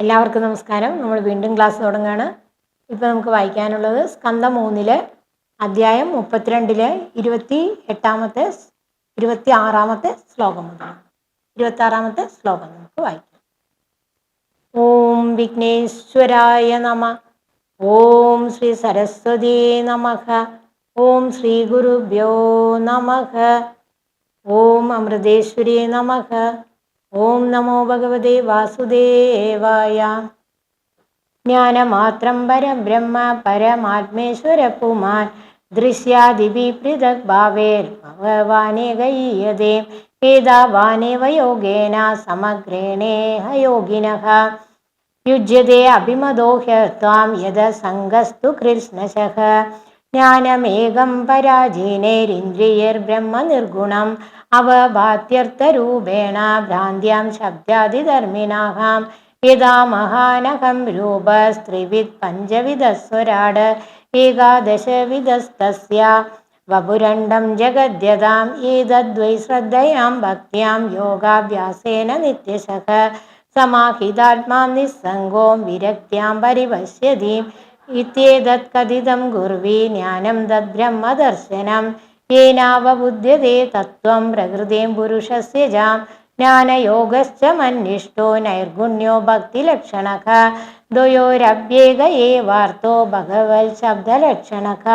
എല്ലാവർക്കും നമസ്കാരം. നമ്മൾ വീണ്ടും ക്ലാസ് തുടങ്ങുകയാണ് ഇപ്പോൾ നമുക്ക് വായിക്കാനുള്ളത് സ്കന്ധം മൂന്നിലെ അധ്യായം മുപ്പത്തിരണ്ടിലെ ഇരുപത്തി എട്ടാമത്തെ ഇരുപത്തി ആറാമത്തെ ശ്ലോകം മുതലാണ് ഇരുപത്തി ആറാമത്തെ ശ്ലോകം നമുക്ക് വായിക്കാം. ഓം വിഘ്നേശ്വരായ നമ ഓം ശ്രീ സരസ്വതി നമഃ ഓം ശ്രീ ഗുരുഭ്യോ നമഃ ഓം അമൃതേശ്വരി നമഃ ഓം നമോ ഭഗവതേ വാസുദേവായ. ജ്ഞാനമാത്രം പരബ്രഹ്മ പരമാത്മേശ്വര പുമാൻ ദൃശ്യാദിഭി പൃഥക് ഭാവേർ ഭഗവാനേകയ്യതേ വേദാവാനേവ യോഗേന സമഗ്രേണേഹ യോഗിനഃ യുജ്യതേ അഭിമതോ ഹ്യത്വാം യദ സംഗസ്തു കൃഷ്ണശഃ. ജ്ഞാനമേകം പരാജീനേരിന്ദ്രിയർബ്രഹ്മ നിർഗുണം അവഭാത്യർത്ഥരൂപേണ ഭ്രാന്ത്യാം ശബ്ദാദിധർമ്മിണാം യഥാ രൂപ സ്ത്രീവിത് പഞ്ചവിധസ്വരാട് ഏകാദശവിധസ്തസ്യ വപുരണ്ടം ജഗദ്യതാം ഏതദ്വൈ ശ്രദ്ധയാം ഭക്തിയാം യോഗാഭ്യാസേന നിത്യശഃ. സമാഹിതാത്മാ നിസ്സംഗോം വിരക്ത്യാം പരിപശ്യതീം. ഇത്യേതത് കഥിതം ഗുർവി ജ്ഞാനം തദ്ബ്രഹ്മദർശനം. യേനാവബുദ്ധ്യതേ തത്വം പ്രകൃതിം പുരുഷസ്യ ജാം ജ്ഞാനയോഗശ്ച മന്നിഷ്ടോ നൈർഗുണ്യോ ഭക്തിലക്ഷണക ദ്വയോരഭ്യേക ഏവാർത്തോ ഭഗവൽ ശബ്ദലക്ഷണക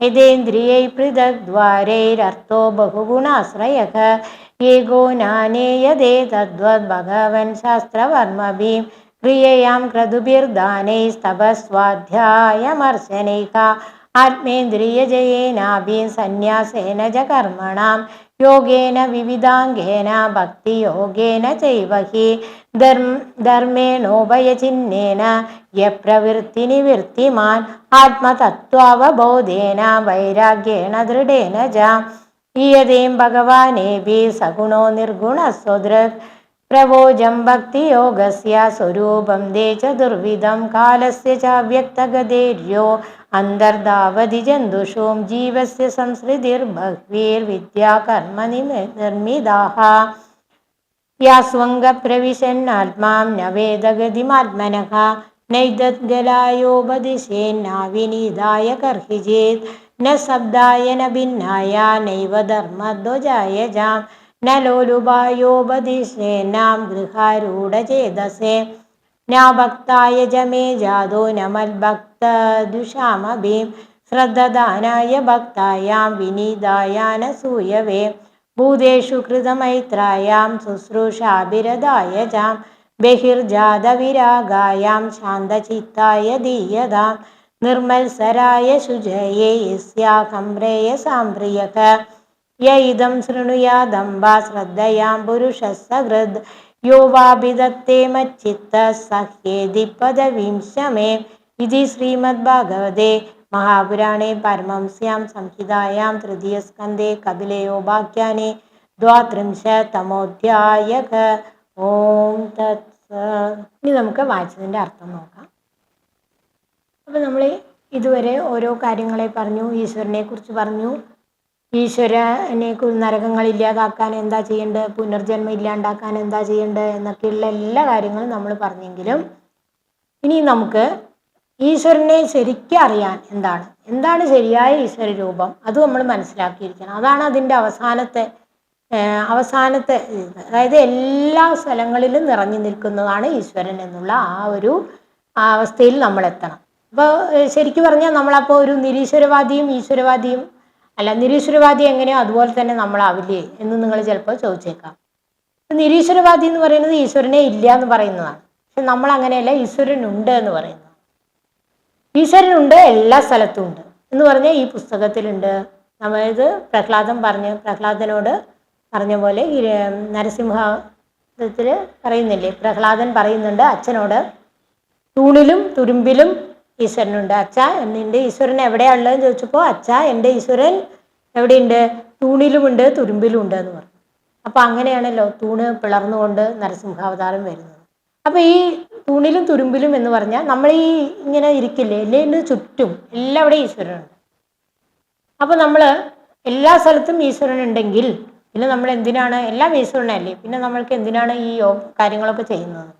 യഥേന്ദ്രിയൈ പൃഥഗ്ദ്വാരൈരർത്ഥോ ബഹുഗുണാശ്രയ ഏകോ നാനേയതേ തദ്വത് ഭഗവൻ ശാസ്ത്രവർമ്മഭീം ക്രിയയാം ക്രതുഭിർദാനൈസ്തപസ്വാധ്യായമർശനൈക ആത്മേന്ദ്രിയജയേനാഭീം സന്യാസേന ച യോഗേന വിവിധാംഗേന ഭക്തിയോഗേന ചൈവ ഹി ധർമ്മേണോഭയചിഹ്നേന യപ്രവൃത്തിനിവൃത്തിമാൻ ആത്മതത്വാവബോധേന വൈരാഗ്യേണ ദൃഢേന ച ഈയതേം ഭഗവാനേഭി സഗുണോ നിർഗുണ സ്വദൃക്. പ്രവോജം ഭക്തിയോഗസ്യ സ്വരൂപം ദേ ചതുർവിധം കാലസ്യ ചാവ്യക്തഗതേര്യോ അന്തർധാവതി ജന്തുഷോം ജീവസ്യ സംസൃതിർബഹ്വീർവിദ്യാ കർമ്മ നിർമ്മിതാഹ. യാസ്വംഗപ്രവിശന്നാത്മാം ന വേദഗതിമാത്മനഃ. നൈതദ്ഗലായോപദിശേന്നാവിനീതായ കർഹിചേത് ന ശബ്ദായ ന ഭിന്നായ നൈവ ജാം. ന ലോലുപായോപദിശേനാം ഗൃഹാരൂഢചേതസേ നാഭക്തായ ജമേ ജാതോ ന മൽഭക്തദുഷാമഭീം ശ്രദ്ധദാനായ ഭക്തായാം വിനീതായ ന സൂയവേ. ഭൂതേഷു കൃതമൈത്രായാം ശുശ്രൂഷാഭിരതായ ചാം ബഹിർജാതവിരാഗായാം ശാന്തചിത്തായ ദീയതാം. നിർമ്മത്സരായ ശുചയേ യസ്യാഹം പ്രേയസാംപ്രിയക യ ഇദം ശൃണുയാദംബാ ശ്രദ്ധയാം പുരുഷ സഹൃദ് യോ വാഭിദത്തേ മച്ചിത്ത സഹ്യേതി പദവീം ശമേ ഇതി ശ്രീമദ്ഭാഗവതേ മഹാപുരാണേ പരമംസ്യാം സംഹിതായാം തൃതീയസ്കന്ധേ കപിലയോപാഖ്യാനെ ദ്വാത്രിംശതമോധ്യായക. ഓം തത്സ ഇനി നമുക്ക് വായിച്ചതിന്റെ അർത്ഥം നോക്കാം. അപ്പോൾ നമ്മൾ ഇതുവരെ ഓരോ കാര്യങ്ങളെ പറഞ്ഞു ഈശ്വരനെ കുറിച്ച് പറഞ്ഞു ഈശ്വരനെ നരകങ്ങൾ ഇല്ലാതാക്കാൻ എന്താ ചെയ്യേണ്ടത്? പുനർജന്മം ഇല്ലാണ്ടാക്കാൻ എന്താ ചെയ്യേണ്ടത്? എന്നൊക്കെയുള്ള എല്ലാ കാര്യങ്ങളും നമ്മൾ പറഞ്ഞെങ്കിലും ഇനി നമുക്ക് ഈശ്വരനെ ശരിക്കും അറിയാൻ എന്താണ്? എന്താണ് ശരിയായ ഈശ്വര രൂപം? അത് നമ്മൾ മനസ്സിലാക്കിയിരിക്കണം. അതാണ് അതിന്റെ അവസാനത്തെ അവസാനത്തെ അതായത് എല്ലാ സ്ഥലങ്ങളിലും നിറഞ്ഞു നിൽക്കുന്നതാണ് ഈശ്വരൻ എന്നുള്ള ആ ഒരു അവസ്ഥയിൽ നമ്മൾ എത്തണം. അപ്പോൾ ശരിക്കും പറഞ്ഞാൽ നമ്മളപ്പോൾ ഒരു നിരീശ്വരവാദിയും ഈശ്വരവാദിയും അല്ല നിരീശ്വരവാദി എങ്ങനെയോ അതുപോലെ തന്നെ നമ്മളാവില്ലേ എന്ന് നിങ്ങൾ ചിലപ്പോൾ ചോദിച്ചേക്കാം. നിരീശ്വരവാദി എന്ന് പറയുന്നത് ഈശ്വരനെ ഇല്ല എന്ന് പറയുന്നതാണ്. പക്ഷെ നമ്മൾ അങ്ങനെയല്ല ഈശ്വരനുണ്ട് എന്ന് പറയുന്നത്. ഈശ്വരനുണ്ട് എല്ലാ സ്ഥലത്തും ഉണ്ട്. എന്ന് പറഞ്ഞാൽ ഈ പുസ്തകത്തിലുണ്ട്. നമ്മളിത് പ്രഹ്ലാദൻ പറഞ്ഞ് പ്രഹ്ലാദനോട് പറഞ്ഞ പോലെ നരസിംഹത്തിൽ പറയുന്നില്ലേ? പ്രഹ്ലാദൻ പറയുന്നുണ്ട് അച്ഛനോട് തൂണിലും തുരുമ്പിലും ഈശ്വരനുണ്ട്. അച്ഛ നിന്റെ ഈശ്വരൻ എവിടെയാണ് ഉള്ളതെന്ന് ചോദിച്ചപ്പോൾ അച്ഛ എന്റെ ഈശ്വരൻ എവിടെയുണ്ട്? തൂണിലുമുണ്ട് തുരുമ്പിലുമുണ്ട് എന്ന് പറഞ്ഞു. അപ്പോൾ അങ്ങനെയാണല്ലോ തൂണ് പിളർന്നുകൊണ്ട് നരസിംഹാവതാരം വരുന്നത്. അപ്പോൾ ഈ തൂണിലും തുരുമ്പിലും എന്ന് പറഞ്ഞാൽ നമ്മൾ ഈ ഇങ്ങനെ ഇരിക്കില്ലേ എല്ലേന് ചുറ്റും എല്ലാവിടെ ഈശ്വരനുണ്ട്. അപ്പോൾ നമ്മൾ എല്ലാ സ്ഥലത്തും ഈശ്വരൻ ഉണ്ടെങ്കിൽ പിന്നെ നമ്മൾ എന്തിനാണ് എല്ലാം ഈശ്വരനല്ലേ പിന്നെ നമ്മൾക്ക് എന്തിനാണ് ഈ കാര്യങ്ങളൊക്കെ ചെയ്യുന്നത്?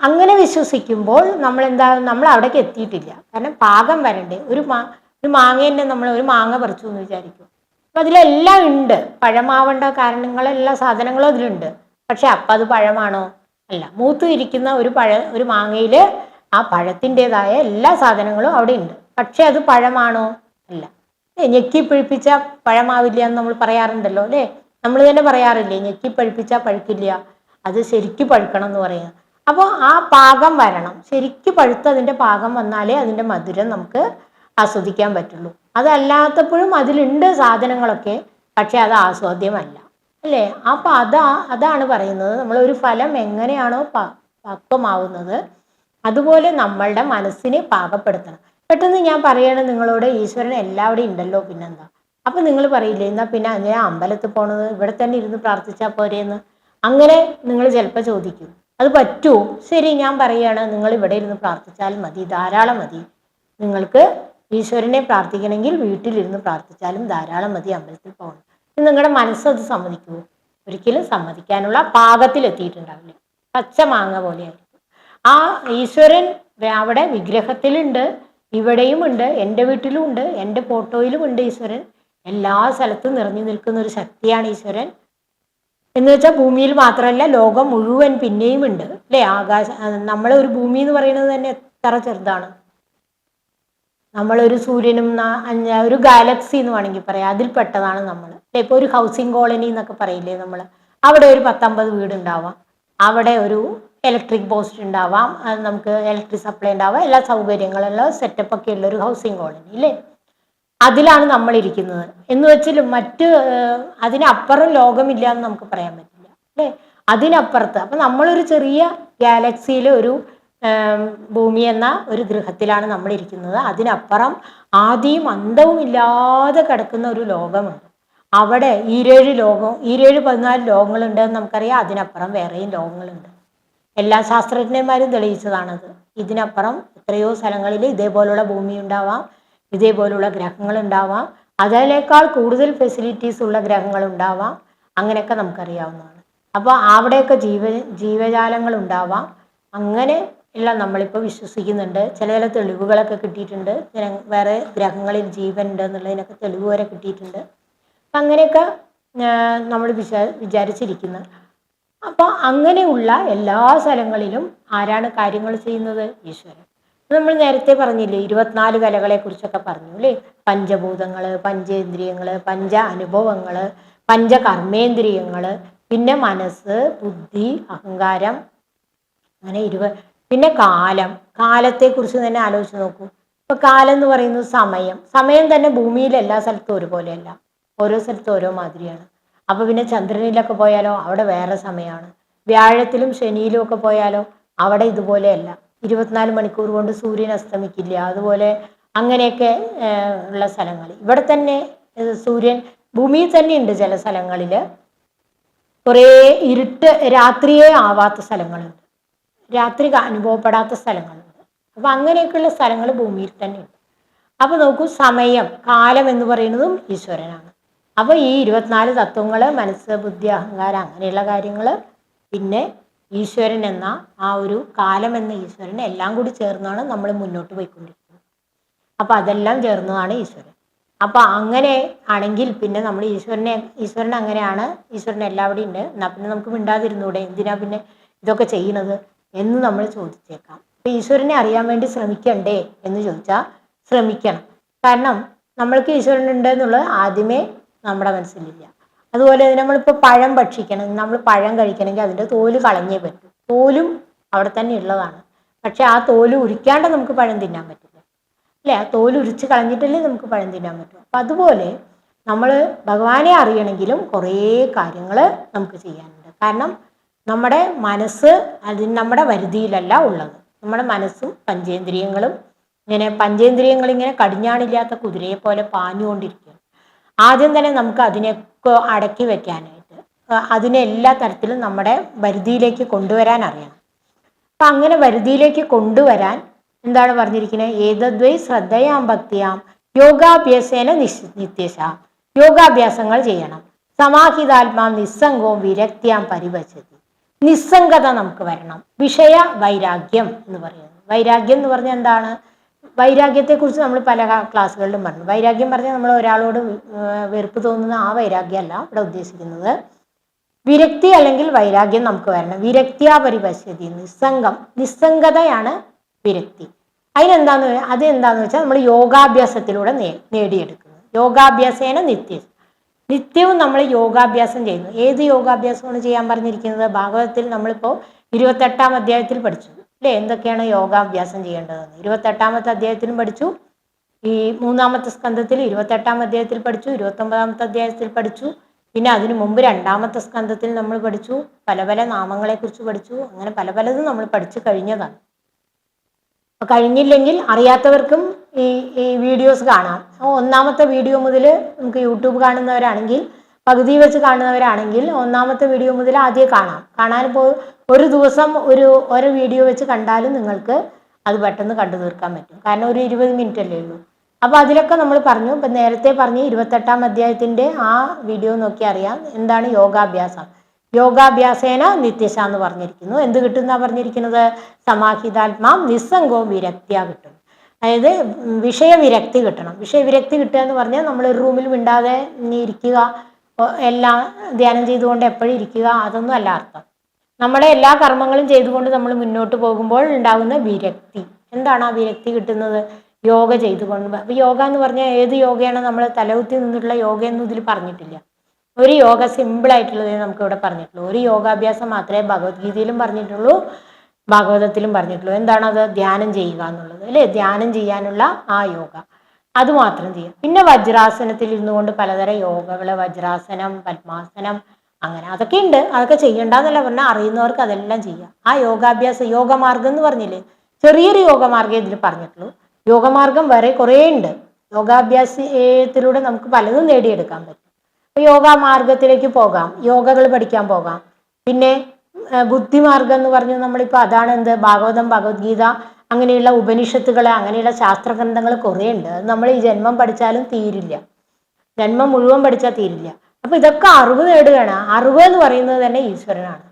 അങ്ങനെ വിശ്വസിക്കുമ്പോൾ നമ്മൾ എന്താ നമ്മൾ അവിടേക്ക് എത്തിയിട്ടില്ല. കാരണം പാകം വരണ്ടേ. ഒരു മാ ഒരു മാങ്ങേന്റെ നമ്മൾ ഒരു മാങ്ങ പറിച്ചു എന്ന് വിചാരിക്കും. അപ്പം അതിലെല്ലാം ഉണ്ട്. പഴമാവേണ്ട കാരണങ്ങളെല്ലാ സാധനങ്ങളും അതിലുണ്ട്. പക്ഷെ അപ്പം അത് പഴമാണോ? അല്ല. മൂത്ത് ഇരിക്കുന്ന ഒരു പഴ ഒരു മാങ്ങയിൽ ആ പഴത്തിന്റെതായ എല്ലാ സാധനങ്ങളും അവിടെ ഉണ്ട്. പക്ഷെ അത് പഴമാണോ? അല്ല. ഞെക്കി പഴുപ്പിച്ച പഴമാവില്ല എന്ന് നമ്മൾ പറയാറുണ്ടല്ലോ അല്ലേ? നമ്മൾ തന്നെ പറയാറില്ലേ ഞെക്കി പഴുപ്പിച്ച പഴുക്കില്ല. അത് ശരിക്കും പഴുക്കണം എന്ന് പറയുന്നത് അപ്പോൾ ആ പാകം വരണം. ശരിക്ക് പഴുത്തതിന്റെ പാകം വന്നാലേ അതിന്റെ മധുരം നമുക്ക് ആസ്വദിക്കാൻ പറ്റുള്ളൂ. അതല്ലാത്തപ്പോഴും അതിലുണ്ട് സാധനങ്ങളൊക്കെ പക്ഷെ അത് ആസ്വാദ്യമല്ല. അല്ലേ? അപ്പം അതാ അതാണ് പറയുന്നത്. നമ്മൾ ഒരു ഫലം എങ്ങനെയാണോ പക്വമാവുന്നത് അതുപോലെ നമ്മളുടെ മനസ്സിനെ പാകപ്പെടുത്തണം. പെട്ടെന്ന് ഞാൻ പറയണ നിങ്ങളോട് ഈശ്വരൻ എല്ലാവിടെയും ഉണ്ടല്ലോ പിന്നെന്താ? അപ്പം നിങ്ങൾ പറയില്ലേ എന്നാൽ പിന്നെ അങ്ങനെ അമ്പലത്തിൽ പോണത് ഇവിടെ തന്നെ ഇരുന്ന് പ്രാർത്ഥിച്ചാൽ പോരെയെന്ന് അങ്ങനെ നിങ്ങൾ ചിലപ്പോൾ ചോദിക്കും. അത് പറ്റൂ. ശരി ഞാൻ പറയുകയാണ് നിങ്ങൾ ഇവിടെ ഇരുന്ന് പ്രാർത്ഥിച്ചാൽ മതി ധാരാളം മതി. നിങ്ങൾക്ക് ഈശ്വരനെ പ്രാർത്ഥിക്കണമെങ്കിൽ വീട്ടിലിരുന്ന് പ്രാർത്ഥിച്ചാലും ധാരാളം മതി അമ്പലത്തിൽ പോകണം. നിങ്ങളുടെ മനസ്സത് സമ്മതിക്കുമോ? ഒരിക്കലും സമ്മതിക്കാനുള്ള പാകത്തിലെത്തിയിട്ടുണ്ടാവില്ല. പച്ച മാങ്ങ പോലെയായിരിക്കും. ആ ഈശ്വരൻ അവിടെ വിഗ്രഹത്തിലുണ്ട് ഇവിടെയും ഉണ്ട് എന്റെ വീട്ടിലും ഉണ്ട് എന്റെ ഫോട്ടോയിലും ഉണ്ട് ഈശ്വരൻ. എല്ലാ സ്ഥലത്തും നിറഞ്ഞു നിൽക്കുന്ന ഒരു ശക്തിയാണ് ഈശ്വരൻ. എന്ന് വെച്ചാൽ ഭൂമിയിൽ മാത്രമല്ല ലോകം മുഴുവൻ പിന്നെയും ഉണ്ട്. അല്ലേ? ആകാശ നമ്മളെ ഒരു ഭൂമി എന്ന് പറയുന്നത് തന്നെ എത്ര ചെറുതാണ്. നമ്മളൊരു സൂര്യനും ഒരു ഗാലക്സി എന്ന് വേണമെങ്കിൽ പറയാം. അതിൽപ്പെട്ടതാണ് നമ്മൾ അല്ലെ? ഇപ്പോൾ ഒരു ഹൗസിംഗ് കോളനി എന്നൊക്കെ പറയില്ലേ നമ്മൾ അവിടെ ഒരു പത്തമ്പത് വീട് ഉണ്ടാവാം. അവിടെ ഒരു ഇലക്ട്രിക് പോസ്റ്റ് ഉണ്ടാവാം. നമുക്ക് ഇലക്ട്രിക് സപ്ലൈ ഉണ്ടാവാം. എല്ലാ സൗകര്യങ്ങളും സെറ്റപ്പ് ഒക്കെ ഉള്ള ഒരു ഹൗസിംഗ് കോളനി അല്ലേ അതിലാണ് നമ്മൾ ഇരിക്കുന്നത് എന്ന് വെച്ചാൽ മറ്റ് അതിനപ്പുറം ലോകമില്ല എന്ന് നമുക്ക് പറയാൻ പറ്റില്ല. അല്ലേ? അതിനപ്പുറത്ത്. അപ്പം നമ്മളൊരു ചെറിയ ഗാലക്സിയിലെ ഒരു ഭൂമി എന്ന ഒരു ഗൃഹത്തിലാണ് നമ്മൾ ഇരിക്കുന്നത് അതിനപ്പുറം ആദിയും അന്തവും ഇല്ലാതെ കിടക്കുന്ന ഒരു ലോകമാണ്. അവിടെ ഈരേഴ് ലോകം ഈരേഴ് പതിനാല് ലോകങ്ങളുണ്ട് എന്ന് നമുക്കറിയാം. അതിനപ്പുറം വേറെയും ലോകങ്ങളുണ്ട്. എല്ലാ ശാസ്ത്രജ്ഞന്മാരും തെളിയിച്ചതാണത്. ഇതിനപ്പുറം എത്രയോ സ്ഥലങ്ങളിൽ ഇതേപോലുള്ള ഭൂമി ഉണ്ടാവാം. ഇതേപോലുള്ള ഗ്രഹങ്ങൾ ഉണ്ടാവാം. അതിനേക്കാൾ കൂടുതൽ ഫെസിലിറ്റീസ് ഉള്ള ഗ്രഹങ്ങൾ ഉണ്ടാവാം. അങ്ങനെയൊക്കെ നമുക്കറിയാവുന്നതാണ്. അപ്പോൾ അവിടെയൊക്കെ ജീവ ജീവജാലങ്ങൾ ഉണ്ടാവാം. അങ്ങനെ ഉള്ള നമ്മളിപ്പോൾ വിശ്വസിക്കുന്നുണ്ട്. ചില ചില തെളിവുകളൊക്കെ കിട്ടിയിട്ടുണ്ട്. വേറെ ഗ്രഹങ്ങളിൽ ജീവൻ ഉണ്ട് എന്നുള്ളതിനൊക്കെ തെളിവ് വരെ കിട്ടിയിട്ടുണ്ട്. അപ്പം അങ്ങനെയൊക്കെ നമ്മൾ വിചാ വിചാരിച്ചിരിക്കുന്നു. അപ്പോൾ അങ്ങനെയുള്ള എല്ലാ സ്ഥലങ്ങളിലും ആരാണ് കാര്യങ്ങൾ ചെയ്യുന്നത്? ഈശ്വരൻ. നമ്മൾ നേരത്തെ പറഞ്ഞില്ലേ ഇരുപത്തിനാല് കലകളെ കുറിച്ചൊക്കെ പറഞ്ഞു അല്ലേ? പഞ്ചഭൂതങ്ങൾ പഞ്ചേന്ദ്രിയങ്ങൾ പഞ്ച അനുഭവങ്ങൾ പഞ്ചകർമ്മേന്ദ്രിയങ്ങൾ പിന്നെ മനസ്സ് ബുദ്ധി അഹങ്കാരം അങ്ങനെ ഇരുപ പിന്നെ കാലം. കാലത്തെക്കുറിച്ച് തന്നെ ആലോചിച്ച് നോക്കൂ. ഇപ്പൊ കാലം എന്ന് പറയുന്നത് സമയം. സമയം തന്നെ ഭൂമിയിൽ എല്ലാ സ്ഥലത്തും ഒരുപോലെയല്ല. ഓരോ സ്ഥലത്തും ഓരോ മാതിരിയാണ്. അപ്പൊ പിന്നെ ചന്ദ്രനിലൊക്കെ പോയാലോ അവിടെ വേറെ സമയമാണ്. വ്യാഴത്തിലും ശനിയിലും ഒക്കെ പോയാലോ അവിടെ ഇതുപോലെയല്ല. ഇരുപത്തിനാല് മണിക്കൂർ കൊണ്ട് സൂര്യൻ അസ്തമിക്കില്ല. അതുപോലെ അങ്ങനെയൊക്കെ ഉള്ള സ്ഥലങ്ങൾ. ഇവിടെ തന്നെ സൂര്യൻ ഭൂമിയിൽ തന്നെ ഉണ്ട് ചില സ്ഥലങ്ങളിൽ കുറേ ഇരുട്ട് രാത്രിയേ ആവാത്ത സ്ഥലങ്ങളുണ്ട്. രാത്രി അനുഭവപ്പെടാത്ത സ്ഥലങ്ങളുണ്ട്. അപ്പം അങ്ങനെയൊക്കെയുള്ള സ്ഥലങ്ങൾ ഭൂമിയിൽ തന്നെ ഉണ്ട്. അപ്പോൾ നോക്കൂ സമയം കാലം എന്ന് പറയുന്നതും ഈശ്വരനാണ്. അപ്പോൾ ഈ ഇരുപത്തിനാല് തത്വങ്ങൾ മനസ്സ് ബുദ്ധി അഹങ്കാരം അങ്ങനെയുള്ള കാര്യങ്ങൾ പിന്നെ ഈശ്വരൻ എന്ന ആ ഒരു കാലം എന്ന ഈശ്വരൻ എല്ലാം കൂടി ചേർന്നാണ് നമ്മൾ മുന്നോട്ട് പോയിക്കൊണ്ടിരിക്കുന്നത്. അപ്പൊ അതെല്ലാം ചേർന്നതാണ് ഈശ്വരൻ. അപ്പൊ അങ്ങനെ ആണെങ്കിൽ പിന്നെ നമ്മൾ ഈശ്വരനെ ഈശ്വരൻ അങ്ങനെയാണ് ഈശ്വരൻ എല്ലാവിടെയും ഉണ്ട്. എന്നാ പിന്നെ നമുക്ക് മിണ്ടാതിരുന്നൂടെ? എന്തിനാ പിന്നെ ഇതൊക്കെ ചെയ്യണത് എന്ന് നമ്മൾ ചോദിച്ചേക്കാം. അപ്പൊ ഈശ്വരനെ അറിയാൻ വേണ്ടി ശ്രമിക്കണ്ടേ എന്ന് ചോദിച്ചാൽ ശ്രമിക്കണം. കാരണം നമ്മൾക്ക് ഈശ്വരൻ ഉണ്ട് എന്നുള്ളത് ആദ്യമേ നമ്മുടെ മനസ്സിലില്ല. അതുപോലെ നമ്മളിപ്പോൾ പഴം ഭക്ഷിക്കണം നമ്മൾ പഴം കഴിക്കണമെങ്കിൽ അതിന്റെ തോൽ കളഞ്ഞേ പറ്റൂ. തോലും അവിടെ തന്നെ ഉള്ളതാണ്. പക്ഷെ ആ തോൽ ഉരിക്കാണ്ട് നമുക്ക് പഴം തിന്നാൻ പറ്റില്ല. അല്ലേ? ആ തോൽ ഉരിച്ച് കളഞ്ഞിട്ടല്ലേ നമുക്ക് പഴം തിന്നാൻ പറ്റൂ. അപ്പം അതുപോലെ നമ്മൾ ഭഗവാനെ അറിയണമെങ്കിലും കുറേ കാര്യങ്ങൾ നമുക്ക് ചെയ്യാനുണ്ട്. കാരണം നമ്മുടെ മനസ്സ് അതിന് നമ്മുടെ വരുതിയിലല്ല ഉള്ളത്. നമ്മുടെ മനസ്സും പഞ്ചേന്ദ്രിയങ്ങളും ഇങ്ങനെ പഞ്ചേന്ദ്രിയങ്ങൾ ഇങ്ങനെ കടിഞ്ഞാണില്ലാത്ത കുതിരയെ പോലെ പാഞ്ഞുകൊണ്ടിരിക്കുകയാണ്. ആദ്യം തന്നെ നമുക്ക് അതിനെയൊക്കെ അടക്കി വെക്കാനായിട്ട്. അതിനെ എല്ലാ തരത്തിലും നമ്മുടെ വരുതിയിലേക്ക് കൊണ്ടുവരാൻ അറിയണം. അപ്പം അങ്ങനെ വരുതിയിലേക്ക് കൊണ്ടുവരാൻ എന്താണ് പറഞ്ഞിരിക്കുന്നത് ഏതദ്വൈ ശ്രദ്ധയാം ഭക്തിയാം യോഗാഭ്യാസേന നിശ് നിത്യശ. യോഗാഭ്യാസങ്ങൾ ചെയ്യണം. സമാഹിതാത്മാ നിസ്സംഗവും വിരക്തിയാം പരിവശതി നിസ്സംഗത നമുക്ക് വരണം. വിഷയ വൈരാഗ്യം എന്ന് പറയുന്നത്. വൈരാഗ്യം എന്ന് പറഞ്ഞാൽ എന്താണ്? വൈരാഗ്യത്തെക്കുറിച്ച് നമ്മൾ പല ക്ലാസ്സുകളിലും പറഞ്ഞു. വൈരാഗ്യം പറഞ്ഞാൽ നമ്മൾ ഒരാളോട് വെറുപ്പ് തോന്നുന്ന ആ വൈരാഗ്യമല്ല ഇവിടെ ഉദ്ദേശിക്കുന്നത്. വിരക്തി അല്ലെങ്കിൽ വൈരാഗ്യം നമുക്ക് വരണം. വിരക്തിയാ പരിപശ്യതി നിസ്സംഗം. നിസ്സംഗതയാണ് വിരക്തി. അതിനെന്താന്ന് അത് എന്താന്ന് വെച്ചാൽ നമ്മൾ യോഗാഭ്യാസത്തിലൂടെ നേടിയെടുക്കുന്നത് യോഗാഭ്യാസേന നിത്യം. നിത്യവും നമ്മൾ യോഗാഭ്യാസം ചെയ്യുന്നു. ഏത് യോഗാഭ്യാസമാണ് ചെയ്യാൻ പറഞ്ഞിരിക്കുന്നത്? ഭാഗവതത്തിൽ നമ്മളിപ്പോൾ ഇരുപത്തെട്ടാം അധ്യായത്തിൽ പഠിച്ചു. അല്ലേ എന്തൊക്കെയാണ് യോഗാഭ്യാസം ചെയ്യേണ്ടതെന്ന്? ഇരുപത്തെട്ടാമത്തെ അധ്യായത്തിലും പഠിച്ചു. ഈ മൂന്നാമത്തെ സ്കന്ധത്തിൽ ഇരുപത്തെട്ടാം അധ്യായത്തിൽ പഠിച്ചു ഇരുപത്തൊമ്പതാമത്തെ അധ്യായത്തിൽ പഠിച്ചു. പിന്നെ അതിനു മുമ്പ് രണ്ടാമത്തെ സ്കന്ധത്തിൽ നമ്മൾ പഠിച്ചു. പല പല നാമങ്ങളെക്കുറിച്ച് പഠിച്ചു. അങ്ങനെ പല പലതും നമ്മൾ പഠിച്ചു കഴിഞ്ഞതാണ്. കഴിഞ്ഞില്ലെങ്കിൽ അറിയാത്തവർക്കും ഈ ഈ വീഡിയോസ് കാണാം. ഒന്നാമത്തെ വീഡിയോ മുതൽ നമുക്ക് യൂട്യൂബ് കാണുന്നവരാണെങ്കിൽ പകുതി വെച്ച് കാണുന്നവരാണെങ്കിൽ ഒന്നാമത്തെ വീഡിയോ മുതൽ ആദ്യം കാണാം. കാണാൻ പോ ഒരു ദിവസം ഒരു ഒരു വീഡിയോ വെച്ച് കണ്ടാലും നിങ്ങൾക്ക് അത് പെട്ടെന്ന് കണ്ടു തീർക്കാൻ പറ്റും. കാരണം ഒരു ഇരുപത് മിനിറ്റ് അല്ലേ ഉള്ളൂ. അപ്പോൾ അതിലൊക്കെ നമ്മൾ പറഞ്ഞു. ഇപ്പം നേരത്തെ പറഞ്ഞ് ഇരുപത്തെട്ടാം അധ്യായത്തിന്റെ ആ വീഡിയോ നോക്കി അറിയാം. എന്താണ് യോഗാഭ്യാസം? യോഗാഭ്യാസേന നിത്യശ എന്ന് പറഞ്ഞിരിക്കുന്നു. എന്ത് കിട്ടുന്ന പറഞ്ഞിരിക്കുന്നത്? സമാഹിതാത്മാം നിസ്സംഗവും വിരക്തിയ കിട്ടും. അതായത് വിഷയവിരക്തി കിട്ടണം. വിഷയവിരക്തി കിട്ടുക എന്ന് പറഞ്ഞാൽ നമ്മൾ ഒരു റൂമിൽ മിണ്ടാതെ ഇരിക്കുക. എല്ലാം ധ്യാനം ചെയ്തുകൊണ്ട് എപ്പോഴും ഇരിക്കുക അതൊന്നും അല്ല അർത്ഥം. നമ്മളെ എല്ലാ കർമ്മങ്ങളും ചെയ്തുകൊണ്ട് നമ്മൾ മുന്നോട്ട് പോകുമ്പോൾ ഉണ്ടാകുന്ന വിരക്തി. എന്താണ് ആ വിരക്തി കിട്ടുന്നത്? യോഗ ചെയ്തുകൊണ്ട്. അപ്പോൾ യോഗ എന്ന് പറഞ്ഞാൽ ഏത് യോഗയാണ്? നമ്മൾ തലകുത്തി നിന്നിട്ടുള്ള യോഗ എന്നും ഇതിൽ പറഞ്ഞിട്ടില്ല. ഒരു യോഗ സിമ്പിളായിട്ടുള്ളതേ നമുക്കിവിടെ പറഞ്ഞിട്ടുള്ളൂ. ഒരു യോഗാഭ്യാസം മാത്രമേ ഭഗവത്ഗീതയിലും പറഞ്ഞിട്ടുള്ളൂ ഭാഗവതത്തിലും പറഞ്ഞിട്ടുള്ളൂ. എന്താണത് ധ്യാനം ചെയ്യുക എന്നുള്ളത്. അല്ലേ? ധ്യാനം ചെയ്യാനുള്ള ആ യോഗ. അത് മാത്രം ചെയ്യുക പിന്നെ വജ്രാസനത്തിൽ ഇരുന്നു കൊണ്ട് പലതരം യോഗകൾ വജ്രാസനം പത്മാസനം അങ്ങനെ അതൊക്കെ ഉണ്ട്. അതൊക്കെ ചെയ്യണ്ടെന്നല്ല പറഞ്ഞാൽ അറിയുന്നവർക്ക് അതെല്ലാം ചെയ്യാം. ആ യോഗാഭ്യാസം യോഗമാർഗം എന്ന് പറഞ്ഞില്ലേ? ചെറിയൊരു യോഗമാർഗം ഇതിൽ പറഞ്ഞിട്ടുള്ളൂ. യോഗമാർഗം വരെ കുറേ ഉണ്ട്. യോഗാഭ്യാസത്തിലൂടെ നമുക്ക് പലതും നേടിയെടുക്കാൻ പറ്റും. യോഗ മാർഗത്തിലേക്ക് പോകാം. യോഗകൾ പഠിക്കാൻ പോകാം. പിന്നെ ബുദ്ധിമാർഗം എന്ന് പറഞ്ഞു നമ്മളിപ്പോൾ അതാണ് എന്ത് ഭാഗവതം ഭഗവത്ഗീത അങ്ങനെയുള്ള ഉപനിഷത്തുകൾ അങ്ങനെയുള്ള ശാസ്ത്രഗ്രന്ഥങ്ങൾ കുറേ ഉണ്ട് നമ്മൾ ഈ ജന്മം പഠിച്ചാലും തീരില്ല. ജന്മം മുഴുവൻ പഠിച്ചാൽ തീരില്ല. അപ്പൊ ഇതൊക്കെ അറിവ് നേടുകയാണ്. അറിവ് എന്ന് പറയുന്നത് തന്നെ ഈശ്വരനാണ്.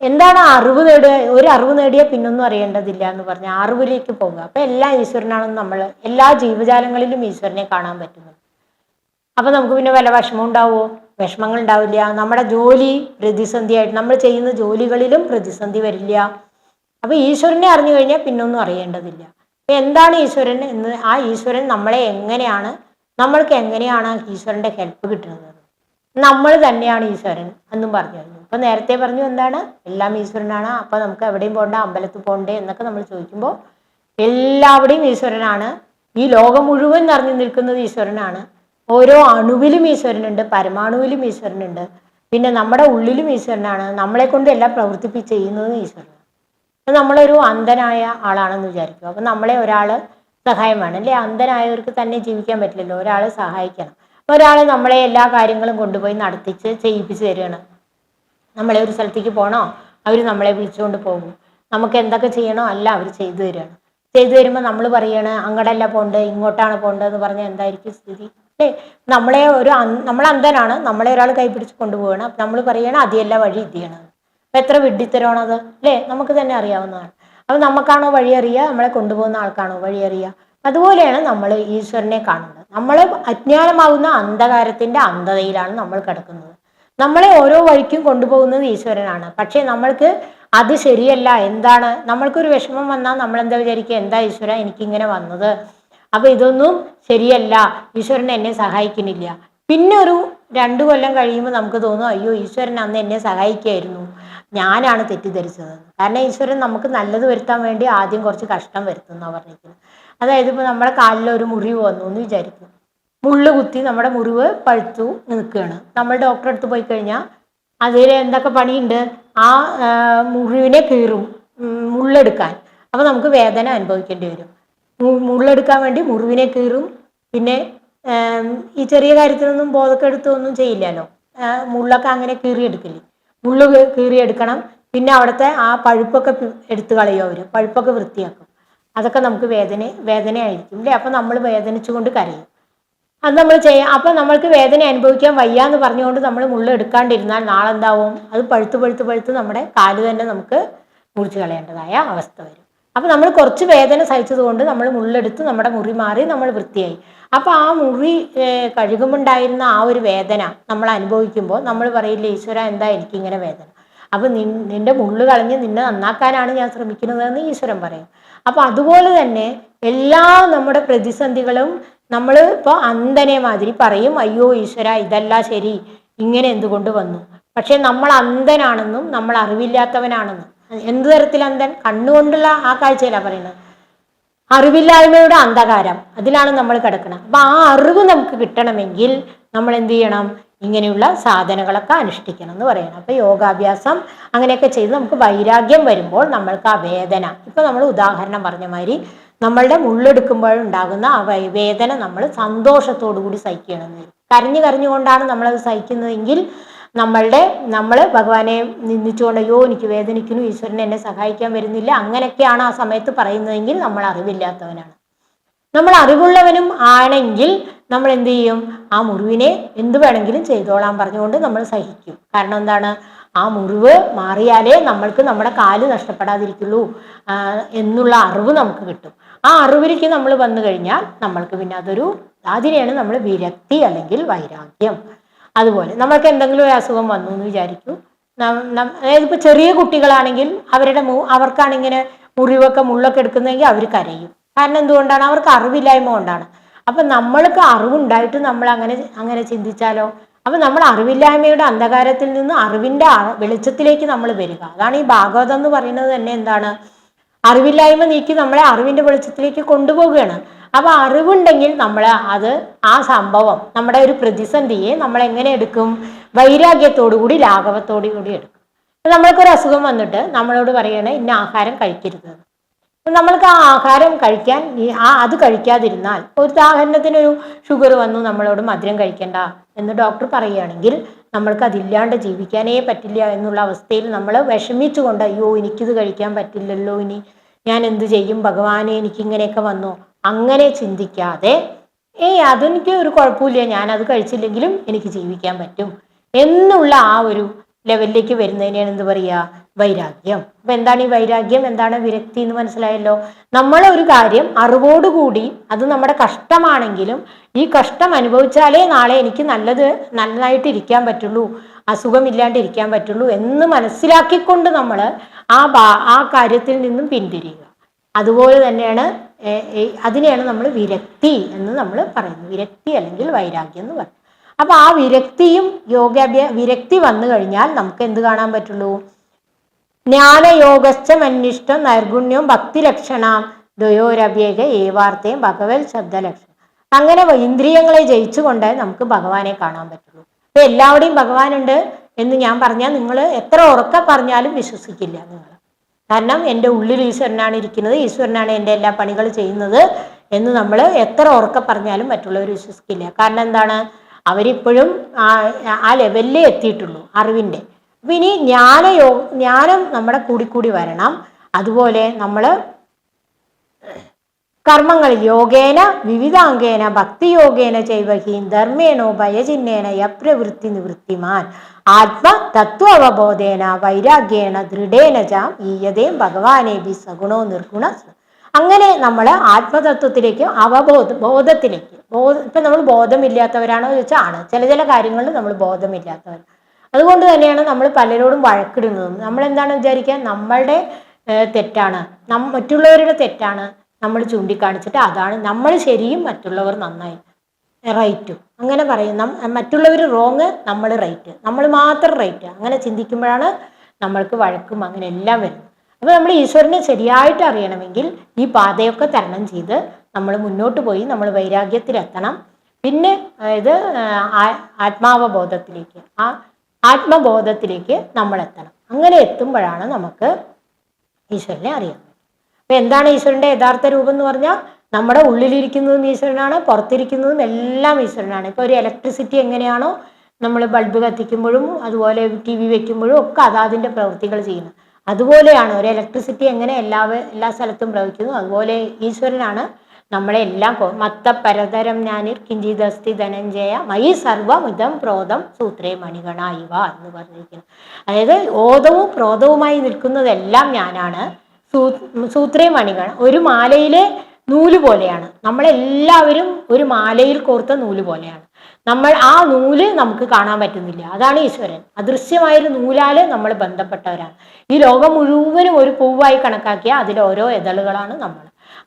എന്താണ് അറിവ് നേടുക? ഒരു അറിവ് നേടിയാൽ പിന്നൊന്നും അറിയേണ്ടതില്ല എന്ന് പറഞ്ഞാൽ അറിവിലേക്ക് പോകുക അപ്പൊ എല്ലാം ഈശ്വരനാണെന്ന് നമ്മൾ എല്ലാ ജീവജാലങ്ങളിലും ഈശ്വരനെ കാണാൻ പറ്റുന്നു. അപ്പൊ നമുക്ക് പിന്നെ വല്ല വിഷമം ഉണ്ടാവുമോ വിഷമങ്ങൾ ഉണ്ടാവില്ല. നമ്മുടെ ജോലി പ്രതിസന്ധിയായിട്ട് നമ്മൾ ചെയ്യുന്ന ജോലികളിലും പ്രതിസന്ധി വരില്ല. അപ്പൊ ഈശ്വരനെ അറിഞ്ഞു കഴിഞ്ഞാൽ പിന്നൊന്നും അറിയേണ്ടതില്ല. അപ്പൊ എന്താണ് ഈശ്വരൻ എന്ന് ആ ഈശ്വരൻ നമ്മളെ എങ്ങനെയാണ് നമ്മൾക്ക് എങ്ങനെയാണ് ഈശ്വരന്റെ ഹെൽപ്പ് കിട്ടുന്നത്? നമ്മൾ തന്നെയാണ് ഈശ്വരൻ എന്നും പറഞ്ഞു കഴിഞ്ഞു. അപ്പൊ നേരത്തെ പറഞ്ഞു എന്താണ്? എല്ലാം ഈശ്വരനാണ് അപ്പൊ നമുക്ക് എവിടെയും പോകണ്ട അമ്പലത്തിൽ പോകണ്ടേ എന്നൊക്കെ നമ്മൾ ചോദിക്കുമ്പോൾ എല്ലാവിടെയും ഈശ്വരനാണ്. ഈ ലോകം മുഴുവൻ നിറഞ്ഞു നിൽക്കുന്നത് ഈശ്വരനാണ്. ഓരോ അണുവിലും ഈശ്വരനുണ്ട് പരമാണുവിലും ഈശ്വരനുണ്ട്. പിന്നെ നമ്മുടെ ഉള്ളിലും ഈശ്വരനാണ്. നമ്മളെ കൊണ്ട് എല്ലാം പ്രവർത്തിപ്പിച്ച് ചെയ്യുന്നതും അപ്പം നമ്മളൊരു അന്ധനായ ആളാണെന്ന് വിചാരിക്കും. അപ്പം നമ്മളെ ഒരാൾ സഹായം വേണം. അല്ലെ? അന്ധനായവർക്ക് തന്നെ ജീവിക്കാൻ പറ്റില്ലല്ലോ. ഒരാളെ സഹായിക്കണം. ഒരാൾ നമ്മളെ എല്ലാ കാര്യങ്ങളും കൊണ്ടുപോയി നടത്തിച്ച് ചെയ്യിപ്പിച്ച് തരികയാണ് നമ്മളെ ഒരു സ്ഥലത്തേക്ക് പോകണോ അവർ നമ്മളെ വിളിച്ചുകൊണ്ട് പോകും. നമുക്ക് എന്തൊക്കെ ചെയ്യണോ അല്ല അവർ ചെയ്തു തരികയാണ് ചെയ്തു തരുമ്പോൾ നമ്മൾ പറയാണ് അങ്ങടല്ല പോണ്ട് ഇങ്ങോട്ടാണ് പോണ്ടെന്ന് പറഞ്ഞാൽ എന്തായിരിക്കും സ്ഥിതി? അല്ലേ? നമ്മളെ ഒരു നമ്മൾ അന്ധനാണ്. നമ്മളെ ഒരാൾ കൈപിടിച്ച് കൊണ്ടുപോകണം അപ്പം നമ്മൾ പറയണം അതിയല്ല വഴി ഇത് ചെയ്യണം അപ്പം എത്ര വിഡ്ഢിത്തരമാണത് അല്ലേ? നമുക്ക് തന്നെ അറിയാവുന്നതാണ്. അപ്പം നമുക്കാണോ വഴി അറിയുക നമ്മളെ കൊണ്ടുപോകുന്ന ആൾക്കാണോ വഴി അറിയുക അതുപോലെയാണ് നമ്മൾ ഈശ്വരനെ കാണുന്നത്. നമ്മൾ അജ്ഞാനമാകുന്ന അന്ധകാരത്തിന്റെ അന്ധതയിലാണ് നമ്മൾ കിടക്കുന്നത്. നമ്മളെ ഓരോ വഴിക്കും കൊണ്ടുപോകുന്നത് ഈശ്വരനാണ്. പക്ഷേ നമ്മൾക്ക് അത് ശരിയല്ല. എന്താണ്? നമ്മൾക്കൊരു വിഷമം വന്നാൽ നമ്മൾ എന്താ വിചാരിക്കുക? എന്താ ഈശ്വര എനിക്കിങ്ങനെ വന്നത്? അപ്പൊ ഇതൊന്നും ശരിയല്ല. ഈശ്വരൻ എന്നെ സഹായിക്കുന്നില്ല. പിന്നെ ഒരു രണ്ടു കൊല്ലം കഴിയുമ്പോൾ നമുക്ക് തോന്നും അയ്യോ ഈശ്വരൻ അന്ന് എന്നെ സഹായിക്കായിരുന്നു. ഞാനാണ് തെറ്റിദ്ധരിച്ചത്. കാരണം ഈശ്വരൻ നമുക്ക് നല്ലത് വരുത്താൻ വേണ്ടി ആദ്യം കുറച്ച് കഷ്ടം വരുത്തുന്ന പറഞ്ഞിരിക്കുന്നത് അതായത് ഇപ്പോൾ നമ്മുടെ കാലിൽ ഒരു മുറിവ് വന്നു എന്ന് വിചാരിക്കും. മുള്ളു കുത്തി നമ്മുടെ മുറിവ് പഴുത്തു നിൽക്കുകയാണ് നമ്മൾ ഡോക്ടറെ അടുത്ത് പോയി കഴിഞ്ഞാൽ അതിൽ എന്തൊക്കെ പണിയുണ്ട്? ആ മുറിവിനെ കീറും മുള്ളെടുക്കാൻ. അപ്പോൾ നമുക്ക് വേദന അനുഭവിക്കേണ്ടി വരും. മുള്ളെടുക്കാൻ വേണ്ടി മുറിവിനെ കീറും പിന്നെ ഈ ചെറിയ കാര്യത്തിനൊന്നും ബോധക്കെടുത്തൊന്നും ചെയ്യില്ലല്ലോ. മുള്ളൊക്കെ അങ്ങനെ കീറിയെടുക്കില്ലേ? മുള്ള് കീറിയെടുക്കണം. പിന്നെ അവിടുത്തെ ആ പഴുപ്പൊക്കെ എടുത്തു കളയും അവർ പഴുപ്പൊക്കെ വൃത്തിയാക്കും. അതൊക്കെ നമുക്ക് വേദന വേദനയായിരിക്കും അല്ലേ അപ്പം നമ്മൾ വേദനിച്ചുകൊണ്ട് കരയും. അത് നമ്മൾ ചെയ്യാം അപ്പം നമ്മൾക്ക് വേദന അനുഭവിക്കാൻ വയ്യ എന്ന് പറഞ്ഞുകൊണ്ട് നമ്മൾ മുള്ള എടുക്കാണ്ടിരുന്നാൽ നാളെ എന്താവും അത് പഴുത്ത് പഴുത്ത് പഴുത്ത് നമ്മുടെ കാൽ തന്നെ നമുക്ക് മുറിച്ച് കളയേണ്ടതായ അവസ്ഥ വരും. അപ്പം നമ്മൾ കുറച്ച് വേദന സഹിച്ചതുകൊണ്ട് നമ്മൾ മുള്ളെടുത്ത് നമ്മുടെ മുറി മാറി നമ്മൾ വൃത്തിയായി. അപ്പോൾ ആ മുറി കഴുകുമുണ്ടായിരുന്ന ആ ഒരു വേദന നമ്മൾ അനുഭവിക്കുമ്പോൾ നമ്മൾ പറയില്ല ഈശ്വര എന്താ എനിക്കിങ്ങനെ വേദന? അപ്പം നി നിന്റെ മുള്ളു കളഞ്ഞ് നിന്നെ നന്നാക്കാനാണ് ഞാൻ ശ്രമിക്കുന്നതെന്ന് ഈശ്വരൻ പറയും. അപ്പം അതുപോലെ തന്നെ എല്ലാ നമ്മുടെ പ്രതിസന്ധികളും നമ്മൾ ഇപ്പോൾ അന്ധനെ മാതിരി പറയും അയ്യോ ഈശ്വര ഇതല്ല ശരി ഇങ്ങനെ എന്തുകൊണ്ട് വന്നു? പക്ഷെ നമ്മൾ അന്ധനാണെന്നും നമ്മൾ അറിവില്ലാത്തവനാണെന്നും. എന്ത് തരത്തിൽ അന്ധൻ? കണ്ണുകൊണ്ടുള്ള ആ കാഴ്ചയിലാണ് പറയുന്നത്. അറിവില്ലായ്മയുടെ അന്ധകാരം. അതിലാണ് നമ്മൾ കിടക്കുന്നത്. അപ്പൊ ആ അറിവ് നമുക്ക് കിട്ടണമെങ്കിൽ നമ്മൾ എന്ത് ചെയ്യണം? ഇങ്ങനെയുള്ള സാധനങ്ങളൊക്കെ അനുഷ്ഠിക്കണം എന്ന് പറയണം. അപ്പൊ യോഗാഭ്യാസം അങ്ങനെയൊക്കെ ചെയ്ത് നമുക്ക് വൈരാഗ്യം വരുമ്പോൾ നമ്മൾക്ക് ആ വേദന. ഇപ്പൊ നമ്മൾ ഉദാഹരണം പറഞ്ഞ മാതിരി നമ്മളുടെ മുള്ളെടുക്കുമ്പോഴുണ്ടാകുന്ന ആ വേദന നമ്മൾ സന്തോഷത്തോടു കൂടി സഹിക്കണമെന്ന് വരും. കരഞ്ഞു കരഞ്ഞുകൊണ്ടാണ് നമ്മളത് സഹിക്കുന്നതെങ്കിൽ നമ്മളുടെ നമ്മൾ ഭഗവാനെ നിന്ദിച്ചുകൊണ്ട് അയ്യോ എനിക്ക് വേദനിക്കുന്നു ഈശ്വരൻ എന്നെ സഹായിക്കാൻ വരുന്നില്ല അങ്ങനെയൊക്കെയാണ് ആ സമയത്ത് പറയുന്നതെങ്കിൽ നമ്മൾ അറിവില്ലാത്തവനാണ്. നമ്മൾ അറിവുള്ളവനും ആണെങ്കിൽ നമ്മൾ എന്ത് ചെയ്യും? ആ മുറിവിനെ എന്ത് വേണമെങ്കിലും ചെയ്തോളാൻ പറഞ്ഞുകൊണ്ട് നമ്മൾ സഹിക്കും. കാരണം എന്താണ്? ആ മുറിവ് മാറിയാലേ നമ്മൾക്ക് നമ്മുടെ കാൽ നഷ്ടപ്പെടാതിരിക്കുള്ളൂ എന്നുള്ള അറിവ് നമുക്ക് കിട്ടും. ആ അറിവിലേക്ക് നമ്മൾ വന്നു കഴിഞ്ഞാൽ നമ്മൾക്ക് പിന്നെ അതൊരു അതിനെയാണ് നമ്മൾ വിരക്തി അല്ലെങ്കിൽ വൈരാഗ്യം അതുപോലെ നമ്മൾക്ക് എന്തെങ്കിലും ഒരു അസുഖം വന്നു എന്ന് വിചാരിക്കൂ അതായത് ഇപ്പൊ ചെറിയ കുട്ടികളാണെങ്കിൽ അവരുടെ മൂ അവർക്കാണിങ്ങനെ മുറിവൊക്കെ മുള്ളൊക്കെ എടുക്കുന്നതെങ്കിൽ അവർ കരയും. കാരണം എന്തുകൊണ്ടാണ്? അവർക്ക് അറിവില്ലായ്മ കൊണ്ടാണ്. അപ്പൊ നമ്മൾക്ക് അറിവുണ്ടായിട്ട് നമ്മൾ അങ്ങനെ അങ്ങനെ ചിന്തിച്ചാലോ? അപ്പൊ നമ്മൾ അറിവില്ലായ്മയുടെ അന്ധകാരത്തിൽ നിന്ന് അറിവിന്റെ വെളിച്ചത്തിലേക്ക് നമ്മൾ വരിക. അതാണ് ഈ ഭാഗവതം എന്ന് പറയുന്നത് തന്നെ എന്താണ്? അറിവില്ലായ്മ നീക്കി നമ്മളെ അറിവിന്റെ വെളിച്ചത്തിലേക്ക് കൊണ്ടുപോവുകയാണ്. അപ്പൊ അറിവുണ്ടെങ്കിൽ നമ്മൾ അത് ആ സംഭവം നമ്മുടെ ഒരു പ്രതിസന്ധിയെ നമ്മൾ എങ്ങനെ എടുക്കും? വൈരാഗ്യത്തോടു കൂടി ലാഘവത്തോടു കൂടി എടുക്കും. നമ്മൾക്കൊരു അസുഖം വന്നിട്ട് നമ്മളോട് പറയണേ ഇന്ന ആഹാരം കഴിക്കരുത്. നമ്മൾക്ക് ആ ആഹാരം കഴിക്കാൻ ആ അത് കഴിക്കാതിരുന്നാൽ ഒരു ഉദാഹരണത്തിനൊരു ഷുഗർ വന്നു നമ്മളോട് മധുരം കഴിക്കണ്ട എന്ന് ഡോക്ടർ പറയുകയാണെങ്കിൽ നമ്മൾക്ക് അതില്ലാണ്ട് ജീവിക്കാനേ പറ്റില്ല എന്നുള്ള അവസ്ഥയിൽ നമ്മൾ വിഷമിച്ചുകൊണ്ട് അയ്യോ എനിക്കിത് കഴിക്കാൻ പറ്റില്ലല്ലോ ഇനി. ഞാൻ എന്ത് ചെയ്യും? ഭഗവാനെ എനിക്കിങ്ങനെയൊക്കെ വന്നു. അങ്ങനെ ചിന്തിക്കാതെ ഏയ് അതെനിക്ക് ഒരു കുഴപ്പമില്ല. ഞാൻ അത് കഴിച്ചില്ലെങ്കിലും എനിക്ക് ജീവിക്കാൻ പറ്റും. എന്നുള്ള ആ ഒരു ലെവലിലേക്ക് വരുന്നതിനാണ് എന്ത് പറയുക വൈരാഗ്യം. അപ്പൊ എന്താണ് ഈ വൈരാഗ്യം? എന്താണ് വിരക്തി എന്ന് മനസ്സിലായല്ലോ? നമ്മൾ ഒരു കാര്യം അറിവോടുകൂടി അത് നമ്മുടെ കഷ്ടമാണെങ്കിലും ഈ കഷ്ടം അനുഭവിച്ചാലേ നാളെ എനിക്ക് നല്ലത് നന്നായിട്ട് ഇരിക്കാൻ പറ്റുള്ളൂ അസുഖമില്ലാണ്ട് ഇരിക്കാൻ പറ്റുള്ളൂ എന്ന് മനസ്സിലാക്കിക്കൊണ്ട് നമ്മൾ ആ ആ കാര്യത്തിൽ നിന്നും പിന്തിരിയുക. അതുപോലെ തന്നെയാണ് അതിനെയാണ് നമ്മൾ വിരക്തി എന്ന് നമ്മൾ പറയുന്നത്. വിരക്തി അല്ലെങ്കിൽ വൈരാഗ്യം എന്ന് പറയും അപ്പൊ ആ വിരക്തിയും യോഗാഭ്യ വിരക്തി വന്നു കഴിഞ്ഞാൽ നമുക്ക് എന്ത് കാണാൻ പറ്റുള്ളൂ? ജ്ഞാനയോഗസ്ഥം അന്വിഷ്ടം നൈർഗുണ്യവും ഭക്തിലക്ഷണം ദ്വയോരഭ്യേക ഏവാർത്തയും ഭഗവത് ശബ്ദലക്ഷണം. അങ്ങനെ ഇന്ദ്രിയങ്ങളെ ജയിച്ചുകൊണ്ട് നമുക്ക് ഭഗവാനെ കാണാൻ പറ്റുള്ളൂ. അപ്പൊ എല്ലാവരുടെയും ഭഗവാനുണ്ട് എന്ന് ഞാൻ പറഞ്ഞാൽ നിങ്ങൾ എത്ര ഉറക്ക പറഞ്ഞാലും വിശ്വസിക്കില്ല നിങ്ങൾ കാരണം എന്റെ ഉള്ളിൽ ഈശ്വരനാണ് ഇരിക്കുന്നത് ഈശ്വരനാണ് എന്റെ എല്ലാ പണികൾ ചെയ്യുന്നത് എന്ന് നമ്മൾ എത്ര ഉറക്ക പറഞ്ഞാലും മറ്റുള്ളവർ വിശ്വസിക്കില്ല. കാരണം എന്താണ്? അവരിപ്പോഴും ആ ലെവലിലേ എത്തിയിട്ടുള്ളൂ അറിവിന്റെ. അപ്പം ഇനി ജ്ഞാനയോ ജ്ഞാനം നമ്മുടെ കൂടി വരണം. അതുപോലെ നമ്മൾ കർമ്മങ്ങൾ യോഗേന വിവിധാംഗേന ഭക്തിയോഗേന ചെയ്വഹീൻ ധർമ്മേണോ ഭയചിഹ്നേന യപ്രവൃത്തി നിവൃത്തിമാൻ. ആത്മ തത്വ അവബോധേന വൈരാഗ്യേണ ദൃഢേന ചാം ഈയതേം ഭഗവാനേബി സഗുണോ നിർഗുണ അങ്ങനെ നമ്മൾ ആത്മതത്വത്തിലേക്ക് അവബോധ ബോധത്തിലേക്ക് ബോധ ഇപ്പം നമ്മൾ ബോധമില്ലാത്തവരാണോ എന്ന് വെച്ചാൽ ആണ്. ചില ചില കാര്യങ്ങളിൽ നമ്മൾ ബോധമില്ലാത്തവർ അതുകൊണ്ട് തന്നെയാണ് നമ്മൾ പലരോടും വഴക്കിടുന്നതും. നമ്മൾ എന്താണ് വിചാരിക്കുക? നമ്മളുടെ തെറ്റാണ്. നം മറ്റുള്ളവരുടെ തെറ്റാണ്. നമ്മൾ ചൂണ്ടിക്കാണിച്ചിട്ട് അതാണ് നമ്മൾ ശരിയും മറ്റുള്ളവർ നന്നായി റൈറ്റ്. അങ്ങനെ പറയും മറ്റുള്ളവർ റോങ് നമ്മൾ റൈറ്റ്. നമ്മൾ മാത്രം റൈറ്റ്. അങ്ങനെ ചിന്തിക്കുമ്പോഴാണ് നമ്മൾക്ക് വഴക്കും അങ്ങനെ എല്ലാം വരുന്നത്. അപ്പോൾ നമ്മൾ ഈശ്വരനെ ശരിയായിട്ട് അറിയണമെങ്കിൽ ഈ പാതയൊക്കെ തരണം ചെയ്ത് നമ്മൾ മുന്നോട്ട് പോയി നമ്മൾ വൈരാഗ്യത്തിലെത്തണം. പിന്നെ അതായത് ആത്മാവബോധത്തിലേക്ക് ആ ആത്മബോധത്തിലേക്ക് നമ്മൾ എത്തണം. അങ്ങനെ എത്തുമ്പോഴാണ് നമുക്ക് ഈശ്വരനെ അറിയാൻ അപ്പൊ എന്താണ് ഈശ്വരന്റെ യഥാർത്ഥ രൂപം എന്ന് പറഞ്ഞാൽ നമ്മുടെ ഉള്ളിലിരിക്കുന്നതും ഈശ്വരനാണ് പുറത്തിരിക്കുന്നതും എല്ലാം ഈശ്വരനാണ്. ഇപ്പൊ ഒരു ഇലക്ട്രിസിറ്റി എങ്ങനെയാണോ നമ്മൾ ബൾബ് കത്തിക്കുമ്പോഴും അതുപോലെ ടി വി വെക്കുമ്പോഴും ഒക്കെ അതാതിന്റെ പ്രവൃത്തികൾ ചെയ്യുന്നത്. അതുപോലെയാണ് ഒരു ഇലക്ട്രിസിറ്റി എങ്ങനെ എല്ലാ എല്ലാ സ്ഥലത്തും പ്രവഹിക്കുന്നു? അതുപോലെ ഈശ്വരനാണ് നമ്മളെ എല്ലാം മത്ത പരതരം ഞാനിർ അസ്ഥി ധനഞ്ജയ മയി സർവമിതം പ്രോതം സൂത്രേ മണികണ ഇവ എന്ന് പറഞ്ഞിരിക്കുന്നു. അതായത് ഓതവും പ്രോതവുമായി നിൽക്കുന്നതെല്ലാം ഞാനാണ്. സൂ സൂത്രേ മണികണ ഒരു മാലയിലെ നൂൽ പോലെയാണ്. നമ്മളെല്ലാവരും ഒരു മാലയിൽ കോർത്ത നൂൽ പോലെയാണ്. നമ്മൾ ആ നൂൽ നമുക്ക് കാണാൻ പറ്റുന്നില്ല. അതാണ് ഈശ്വരൻ. അദൃശ്യമായൊരു നൂലാൽ നമ്മൾ ബന്ധപ്പെട്ടവരാണ്. ഈ ലോകം മുഴുവനും ഒരു പൂവായി കണക്കാക്കിയ അതിൽ ഓരോ എതളുകളാണ് നമ്മൾ.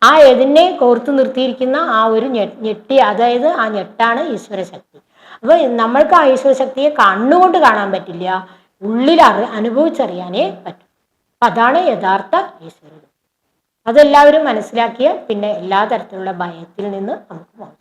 ആ എതിനെ കോർത്തു നിർത്തിയിരിക്കുന്ന ആ ഒരു ഞെട്ടി അതായത് ആ ഞെട്ടാണ് ഈശ്വര ശക്തി അപ്പൊ നമ്മൾക്ക് ആ ഈശ്വര ശക്തിയെ കണ്ണുകൊണ്ട് കാണാൻ പറ്റില്ല. ഉള്ളിൽ അനുഭവിച്ചറിയാനേ പറ്റും. അതാണ് യഥാർത്ഥ ഈശ്വരൻ അതെല്ലാവരും മനസ്സിലാക്കിയ പിന്നെ എല്ലാ തരത്തിലുള്ള ഭയത്തിൽ നിന്ന് നമുക്ക് മോചനം